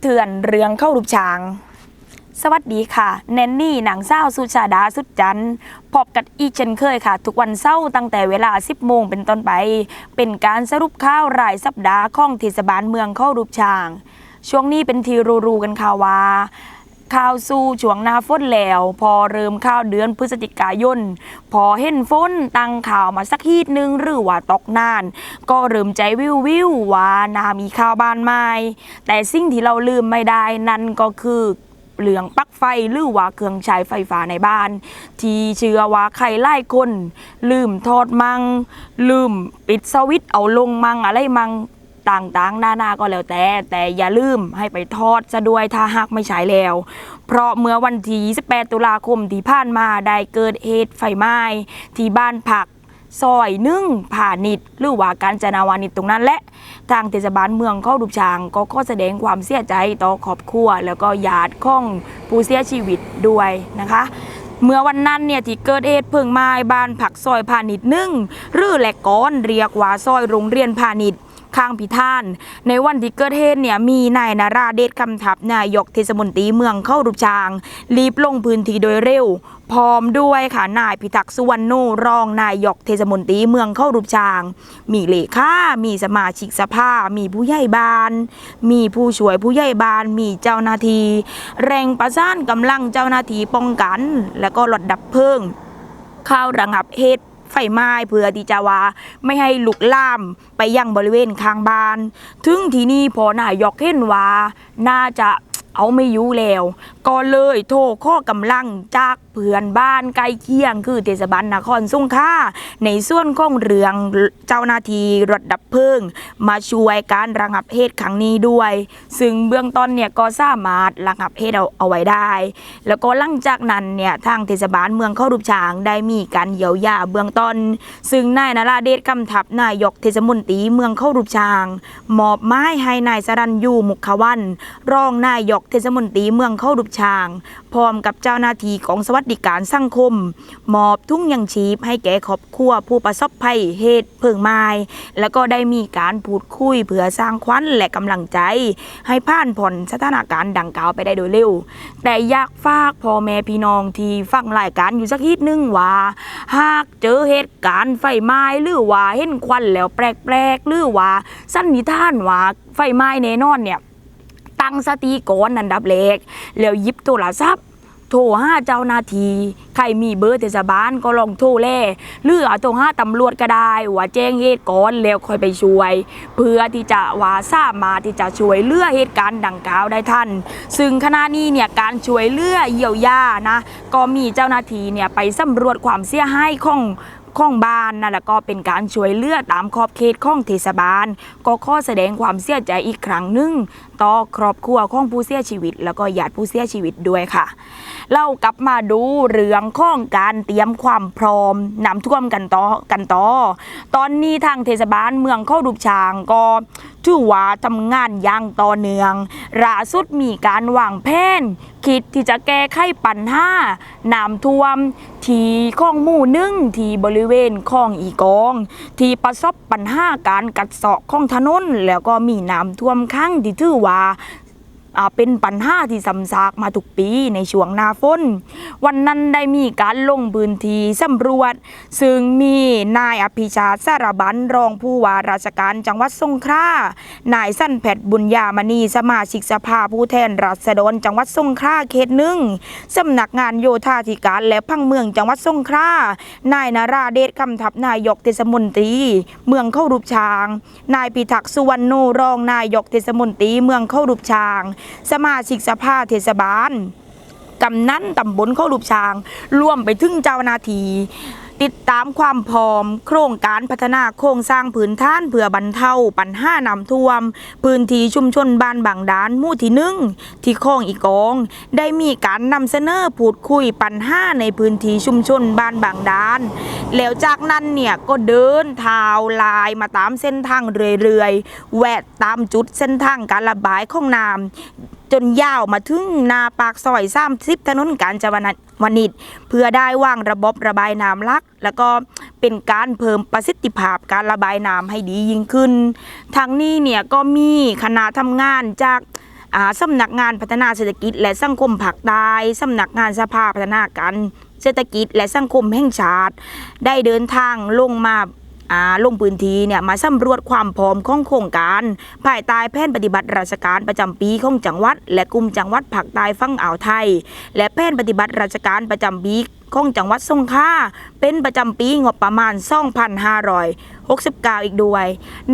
เถื่อนเรืองเข้ารูปช้าง สวัสดีค่ะ แนนนี่หนังเศร้าสุชาดาสุดจันทร์พบกันอีกเช่นเคยค่ะ ทุกวันเศร้าร์ตั้งแต่เวลา 10 โมงเป็นต้นไป เป็นการสรุปข่าวรายสัปดาห์ของเทศบาลเมืองเข้ารูปช้าง ช่วงนี้เป็นทีรูรูกันค่ะว่า ข้าวสู้ช่วงหน้าฝนแล้ว พอเริ่มข้าวเดือนพฤศจิกายน พอเห็นฝนตั้งข่าวมาสักฮีดนึงหรือว่าตกนาน ก็เริ่มใจวิววิวว่านามีข้าวบ้านใหม่แต่สิ่งที่เราลืมไม่ได้นั่นก็คือเหลืองปลั๊กไฟหรือว่าเครื่องใช้ไฟฟ้าในบ้าน ที่เชื่อว่าใครไล่คน ลืมทอดมัง ลืมปิดสวิตเอาลงมังอะไรมัง ต่างๆนานาก็แล้วแต่ แต่อย่าลืมให้ไปทอดซะด้วยถ้าหากไม่ใช้แล้ว เพราะเมื่อวันที่28ตุลาคมที่ผ่านมาได้เกิดเหตุไฟไหม้ที่บ้านผักซอยนึ่งผ่านิดหรือว่าการจนาวานิดตรงนั้นและทางเทศบาลเมืองเข้าดุบช้างก็ขอแสดงความเสียใจต่อครอบครัว แล้วก็ญาติของผู้เสียชีวิตด้วยนะคะ เมื่อวันนั้นเนี่ยที่เกิดเหตุเพลิงไหม้บ้านผักซอยพาณิชย์หนึ่งหรือแหลกก้อนเรียกว่าซอยโรงเรียนพาณิชย์ ข้างพิธาน ในวันที่เกิดเหตุเนี่ยมีนายนาราเดชคำทับนายกเทศมนตรีเมืองเข้ารุปชาง รีบลงพื้นที่โดยเร็ว พร้อมด้วยค่ะนายพิทักษ์สุวรรณโนรองนายกเทศมนตรีเมืองเข้ารุปชาง มีเลขามีสมาชิกสภา มีผู้ใหญ่บ้าน มีผู้ช่วยผู้ใหญ่บ้าน มีเจ้าหน้าที่แรงประสานกำลังเจ้าหน้าที่ป้องกัน และก็รถดับเพลิงเข้าระงับเหตุ ไฟไหม้เพื่อที่จะว่าไม่ให้ลุกลามไปยังบริเวณข้างบ้าน ถึงที่นี่พอนายกเห็นว่าน่าจะ เอาไม่อยู่แล้ว ก็เลยโทรข้อกำลังจากเพื่อนบ้านใกล้เคียง คือเทศบาลนครสงขลาในส่วนของเรืองเจ้าหน้าที่รถดับเพลิง มาช่วยการระงับเหตุครั้งนี้ด้วย ซึ่งเบื้องต้นเนี่ยก็สามารถระงับเหตุเอาเอาไว้ได้ แล้วก็หลังจากนั้นเนี่ยทางเทศบาลเมืองเข้ารูปช้างได้มีการเยียวยาเบื้องต้น ซึ่งนายนราเดชคำทับนายกเทศมนตรีเมืองเข้ารูปช้างมอบไม้ให้นายสรัญยูมุขวันรองนายกเทศมนตรีเมืองเข้ารูปช้าง พร้อมกับเจ้าหน้าที่ของสวัสดิการสังคม มอบทุ่งยังชีพให้แก่ครอบครัวผู้ประสบภัยเหตุเพลิงไหม้แล้วก็ได้มีการพูดคุยเพื่อสร้างขวัญและกำลังใจ ให้ผ่านผ่อนสถานการณ์ดังกล่าวไปได้โดยเร็ว แต่อยากฝากพ่อแม่พี่น้องที่ฟังรายการอยู่สักทีนึงว่าหากเจอเหตุการณ์ไฟไหม้หรือว่าเห็นควันแล้วแปลกๆหรือว่าสันนิษฐานว่าไฟไหม้แน่นอนเนี่ย ตั้งสติก่อนอันดับแรกแล้วหยิบโทรศัพท์โทรหาเจ้าหน้าทีใครมีเบอร์เทศบาลก็ลองโทรแล่หรือเอาโทรหาตำรวจก็ได้ว่าแจ้งเหตุก่อนแล้วค่อยไปช่วย เพื่อที่จะว่าสาบมาที่จะช่วยเหลือเหตุการณ์ดังกล่าวได้ทันซึ่งขณะนี้เนี่ยการช่วยเหลือเยียวยานะก็มีเจ้าหน้าที่เนี่ยไปสำรวจความเสียหายของ ของบ้านนั่นแหละก็เป็นการช่วยเหลือตามขอบเขตของเทศบาล ก็ข้อแสดงความเสียใจอีกครั้งหนึ่งต่อครอบครัวของผู้เสียชีวิต แล้วก็ญาติผู้เสียชีวิตด้วยค่ะ เรากลับมาดูเรื่องของการเตรียมความพร้อมน้ำท่วมกันต่อกันต่อ ตอนนี้ทางเทศบาลเมืองเข้าดุบชางก็ถือว่าทำงานอย่างต่อเนื่องล่าสุดมีการวางแผนคิดที่จะแก้ไขปัญหาน้ำท่วม ที่ข้องหมู่นึ่งที่บริเวณคลองอีกอง ที่ประสบปัญหาการกัดเซาะของถนนแล้วก็มีน้ำท่วมขังที่ถือว่า เป็นปัญหาที่ซ้ำซากมาทุกปีในช่วงหน้าฝนวันนั้นได้มีการลงพื้นที่สำรวจ ซึ่งมีนายอภิชาติสารบันรองผู้ว่าราชการจังหวัดสงขลานายสั้นแผดบุญญามณีสมาชิกสภาผู้แทนราษฎรจังหวัดสงขลาเขตหนึ่งสำนักงานโยธาธิการและพังเมืองจังหวัดสงขลานายนาราเดชคำทับนายกเทศมนตรี เมืองเข้ารูปช้าง นายพิทักษ์สุวรรณโนรองนายกเทศมนตรีเมืองเข้ารูปช้างสมาชิกสภาเทศบาลกำนันตำบลเข้ารูปช้าง ร่วมไปถึงเจ้าหน้าที่ ติดตามความพร้อม โครงการพัฒนาโครงสร้างพื้นฐานเพื่อบรรเทาปัญหาน้ำท่วม พื้นที่ชุมชนบ้านบางดานมู่ที่หนึ่งที่คลองอีกอง ได้มีการนำเสนอพูดคุยปัญหาในพื้นที่ชุมชนบ้านบางดาน แล้วจากนั้นเนี่ยก็เดินเท้าลายมาตามเส้นทางเรื่อยๆแวะตามจุดเส้นทางการระบายของน้ำจนยาวมาถึงนาปากซอยซ้ำซิบถนนกาญจนา วันิชเพื่อได้วางระบบระบายน้ำลัก แล้วก็เป็นการเพิ่มประสิทธิภาพการระบายน้ำให้ดียิ่งขึ้น ทางนี้เนี่ยก็มีคณะทำงานจากอ่าสำนักงานพัฒนาเศรษฐกิจ และสังคมผักใต้สำนักงานสภาพัฒนาการเศรษฐกิจและสังคมแห่งชาติ ได้เดินทางลงมา ลงพื้นที่เนี่ยมาสำรวจความพร้อมของโครงการ ภายใต้แผนปฏิบัติราชการประจำปีของจังหวัด และกลุ่มจังหวัดภาคใต้ฝั่งอ่าวไทย และแผนปฏิบัติราชการประจำปีของจังหวัดสงขลาเป็นประจำปีงบประมาณ 2,569 อีกด้วย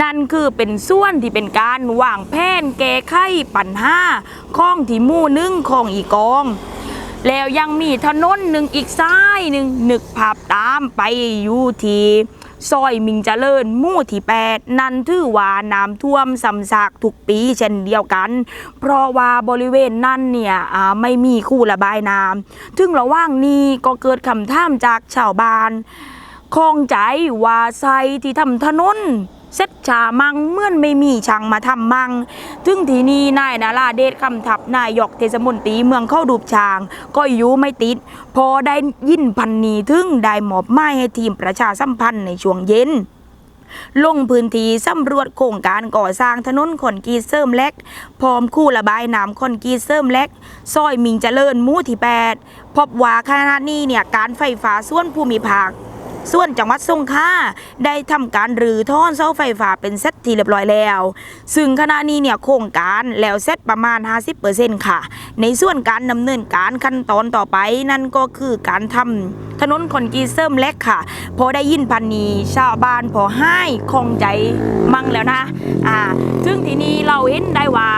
นั่นคือเป็นส่วนที่เป็นการวางแผนแก้ไขปัญหาของที่มู่นึ่งของอีกอง แล้วยังมีถนนหนึ่งอีกซ้ายหนึ่งนึกภาพตามไปอยู่ที่ ซอยมิงเจริญมู่ที่แปดนั่นถือว่าน้ำท่วมสำซากทุกปีเช่นเดียวกัน เพราะว่าบริเวณนั่นเนี่ยอ่าไม่มีคู่ระบายน้ำถึงระหว่างนี้ก็เกิดคำถามจากชาวบ้านคงใจว่าไซที่ทำถนน เซ็ตชามังเมื่อนไม่มีช่างมาทำมังถึงทีนี้นายนาราเดชคำทับนายกเทศมนตรีเมืองเข้าดูบช้าง ก็อยู่ไม่ติด พอได้ยินพันนีถึงได้หมอบไม้ให้ทีมประชาสัมพันธ์ในช่วงเย็นลงพื้นที่สำรวจโครงการก่อสร้างถนนคอนกรีตเสริมแลกพร้อมคู่ระบายน้ำคอนกรีตเสริมแลกซอยมิงเจริญมู่ที่ 8 พบว่าขณะนี้เนี่ยการไฟฟ้าส่วนภูมิภาค ส่วนจังหวัดสงขลาได้ทำการรื้อท่อนเสาไฟฟ้าเป็นเซตที่เรียบร้อยแล้ว ซึ่งขณะนี้เนี่ยโครงการแล้วเสร็จประมาณ 50%ค่ะ ในส่วนการดำเนินการขั้นตอนต่อไปนั่นก็คือการทำถนนคอนกรีตเสริมเล็กค่ะ พอได้ยินพันนีชาวบ้านพอให้คงใจมั่งแล้วนะอ่าซึ่งทีนี้เราเห็นได้ว่า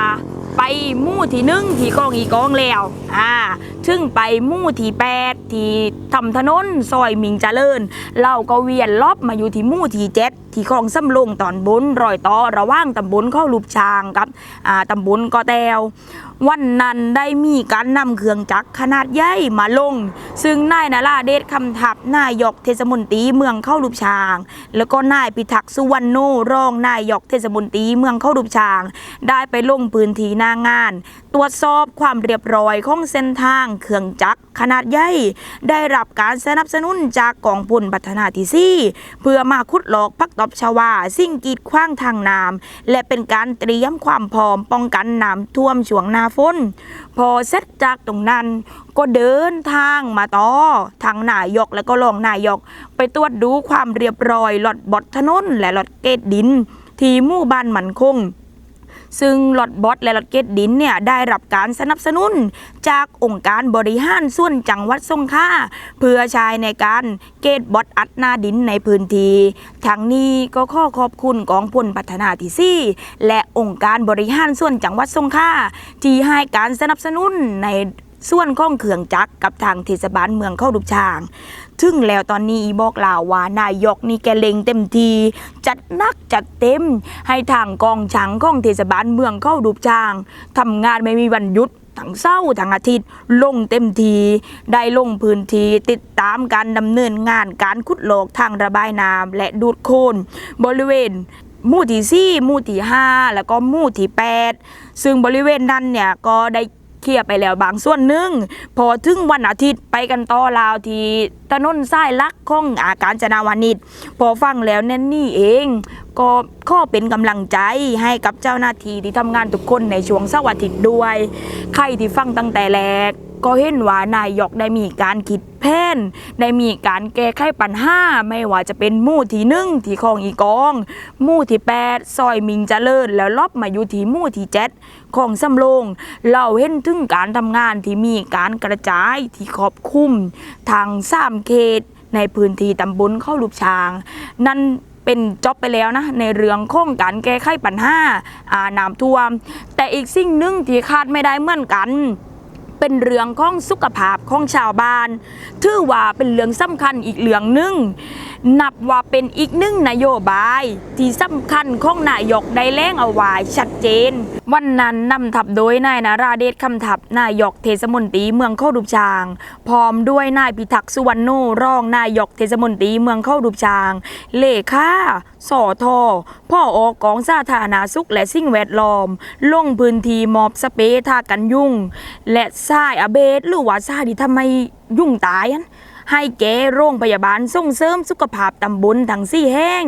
มู่ที่หนึ่งที่กองอีกองแล้วอ่าถึงไปมู่ที่แปดที่ทำถนนซอยมิงเจริญ เราก็เวียนลอบมาอยู่ที่มู่ที่เจ็ด ที่คลองสำโรงตอนบนรอยต่อระหว่างตำบลเข้าลูกช้างกับตำบลกอแตววันนั้นได้มีการนำเครื่องจักรขนาดใหญ่มาลง ซึ่งนายนาราเดชคำทับนายกเทศมนตรีเมืองเข้าลูกช้าง แล้วก็นายพิทักษ์สุวรรณโนรองนายกเทศมนตรีเมืองเข้าลูกช้าง ได้ไปลงพื้นที่หน้างาน ตรวจสอบความเรียบร้อยของเส้นทางเครื่องจักร ขนาดใหญ่ได้รับการสนับสนุนจากกองพุนพัฒนาที่สี่เพื่อมาขุดหลอกพักตบชวาสิ่งกีดขว้างทางน้ำและเป็นการเตรียมความพร้อมป้องกันน้ำท่วมช่วงหน้าฝนพอเสร็จจากตรงนั้นก็เดินทางมาต่อทางนายกและก็รองนายก ไปตรวจดูความเรียบร้อยหลอดบอดถนนและหลอดเกตดิน ที่หมู่บ้านมันคง ซึ่งหลอดบอสและหลอดเกตดินเนี่ยได้รับการสนับสนุน จากองค์การบริหารส่วนจังหวัดสงขลาเพื่อใช้ในการเกตบอสอัดหนาดินในพื้นที่ทางนี้ก็ขอขอบคุณกองพลพัฒนาที่ซี่ และองค์การบริหารส่วนจังหวัดสงขลาที่ให้การสนับสนุนใน ส่วนข้องเครื่องจักกับทางเทศบาลเมืองเข้าดุบช้างถึงแล้วตอนนี้อีบอกลาวว่านายกนี่แกเล็งเต็มที จัดหนักจัดเต็ม ให้ทางกองช้างของเทศบาลเมืองเข้าดูบช้างทำงานไม่มีวันหยุดทั้งเศร้าทั้งอาทิตย์ลงเต็มที ได้ลงพื้นที่ติดตามการดำเนินงานการขุดโลกทางระบายน้ำและดูดโคลนบริเวณหมู่ที่สี่หมู่ที่ห้าแล้วก็หมู่ที่แปดซึ่งบริเวณนั้นเนี่ยก็ได้ เคลียร์ไปแล้วบางส่วนหนึ่งพอถึงวันอาทิตย์ไปกันต่อลาวที่ถนนสายลักของอาการจนาวานิชพอฟังแล้วนั่นนี่เอง ก็ข้อเป็นกำลังใจให้กับเจ้าหน้าที่ที่ทำงานทุกคนในช่วงเสาร์อาทิตย์ด้วย ใครที่ฟังตั้งแต่แรกก็เห็นว่านายกได้มีการคิด แผนได้มีการแก้ไขปัญหาไม่ว่าจะเป็นมู่ที่หนึ่งที่คลองอีกองมู่ที่แปดซอยมิงเจริญ แล้วลอบมาอยู่ที่มู่ที่เจ็ดของสำโรงเราเห็นถึงการทำงานที่มีการกระจายที่ครอบคลุมทางสามเขตในพื้นที่ตำบลเข้าลูกช้าง นั่นเป็นจ็อบไปแล้วนะ ในเรื่องของการแก้ไขปัญหาอาน้ำท่วม แต่อีกสิ่งหนึ่งที่คาดไม่ได้เหมือนกัน เป็นเรื่องของสุขภาพของชาวบ้านถือว่าเป็นเรื่องสำคัญอีกเรื่องหนึ่ง นับว่าเป็นอีกหนึ่งนโยบาย ที่สำคัญของนายกได้แล้งเอาไว้ชัดเจน วันนั้นนำทับโดยนายนาราเดชคำทับนายกเทศมนตรีเมืองเข้าดุบชาง พร้อมด้วยนายพิทักษ์สุวรรณโนรองนายกเทศมนตรีเมืองเข้าดุบชาง เลขาสอทอพ่อออกกองสาธารณสุขและสิ่งแวดล้อม ลงพื้นที่มอบสเปรทากันยุ่ง และทรายอาเบสหรือว่าทรายที่ทำไมยุ่งตายอัน ให้แก่โรงพยาบาลส่งเสริมสุขภาพตำบลทั้งสี่แห่ง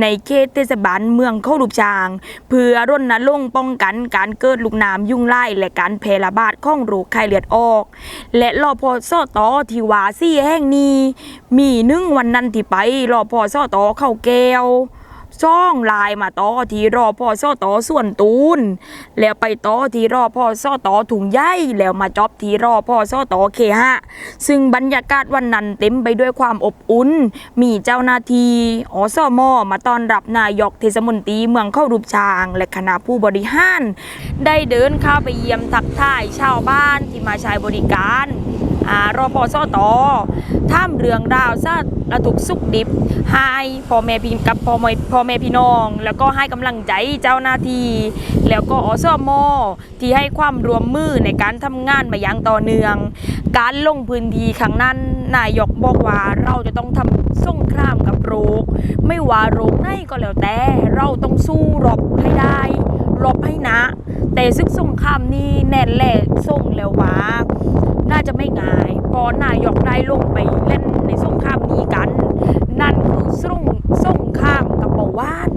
ในเขตเทศบาลเมืองเข้าลูกช้าง เพื่อรณรงค์ป้องกันการเกิดลูกน้ำยุงลายและการแพร่ระบาดของโรคไข้เลือดออก และรอพอสอตอที่ว่าสี่แห่งนี้ มีนึ่งวันนั้นที่ไปรอพอสอตอเข้าแก้ว ซ่องลายมาต่อที่รอพอซ่อต่อส่วนตูนแล้วไปต่อที่รอพอซ่อต่อถุงใยแล้วมาจอบที่รอพอซ่อต่อเคหะซึ่งบรรยากาศวันนั้นเต็มไปด้วยความอบอุ่น มีเจ้าหน้าที่อสมอมาต้อนรับนายกเทศมนตรีเมืองเข้ารูปช้าง และคณะผู้บริหาร ได้เดินเข้าไปเยี่ยมทักทายชาวบ้านที่มาใช้บริการ รอพอซ่อต่อท่ามเรืองราวซาระทุกข์สุขดิบให้พ่อแม่พี่กับพ่อแม่พ่อแม่พี่น้อง แล้วก็ให้กำลังใจเจ้าหน้าที่แล้วก็อสมอที่ให้ความร่วมมือในการทำงานมาอย่างต่อเนื่อง การลงพื้นที่ครั้งนั้นนายกบอกว่าเราจะต้องทำสงครามกับโรค ไม่ว่าโรคไหนก็แล้วแต่เราต้องสู้รบให้ได้ ลบให้นะ แต่ซึกสงครามนี้แน่นแหละส่งแล้วว่าน่าจะไม่ง่ายเพอนนายกได้ลงไปเล่นในสงครามนี้กัน นั่นคือส่งสงข้ามกับบาหวาน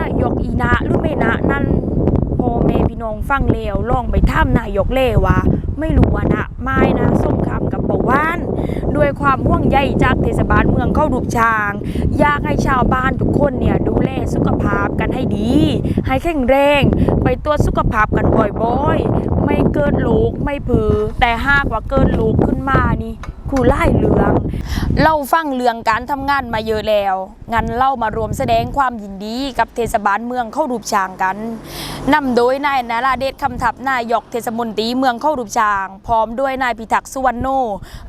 นายกอีนะหรือไม่นะนั่นพ่อแม่พี่น้องฟังเลวลองไปถามนายกเลวว่า ไม่รู้ว่านะไม่นะสงคำกับเบาหวานด้วยความห่วงใยจากเทศบาลเมืองเข้าดุกช้าง อยากให้ชาวบ้านทุกคนเนี่ยดูแลสุขภาพกันให้ดี ให้แข็งแรง ไปตรวจสุขภาพกันบ่อยๆ ไม่เกิดลูกไม่ผือแต่หากว่าเกิดลูกขึ้นมานี่ คือไล่เรืองเราฟังเรื่องการทำงานมาเยอะแล้ว งั้นเล่ามารวมแสดงความยินดีกับเทศบาลเมืองเข้ารูปช้างกันนำโดยนายนาราเดชคำทับนายกเทศมนตรีเมืองเข้ารูปช้าง พร้อมด้วยนายพิทักษ์สุวรรณโน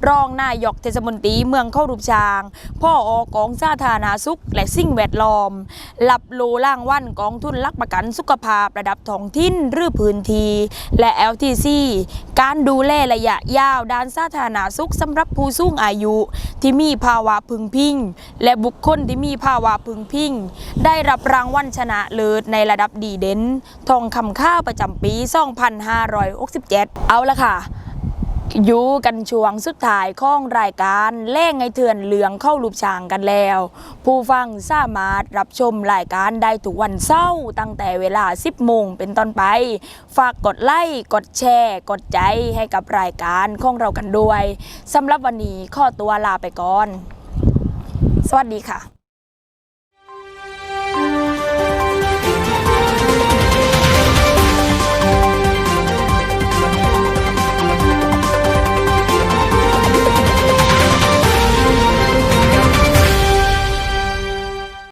รองนายกเทศมนตรีเมืองเข้ารูปช้าง พ่ออกองสาธารณสุขและสิ่งแวดล้อมรับโลล่างวันกองทุนรักประกันสุขภาพระดับท้องถิ่นหรือพื้นที่และ LTC การดูแลระยะยาวด้านสาธารณสุขสำหรับผู้สูงอายุ ที่มีภาวะพึงพิงและบุคคลที่มีภาวะพึงพิงได้รับรางวัลชนะเลิศในระดับดีเด่นทองคำข้าวประจำปี 2567 เอาละค่ะ อยู่กันช่วงสุดท้ายของรายการเล่งไงเถื่อนเหลืองเข้ารูปช้างกันแล้ว ผู้ฟังสามารถรับชมรายการได้ทุกวันเสาร์ตั้งแต่เวลา 10โมงเป็นต้นไป ฝากกดไลค์กดแชร์ กดใจให้กับรายการของเรากันด้วยสำหรับวันนี้ข้อตัวลาไปก่อน สวัสดีค่ะ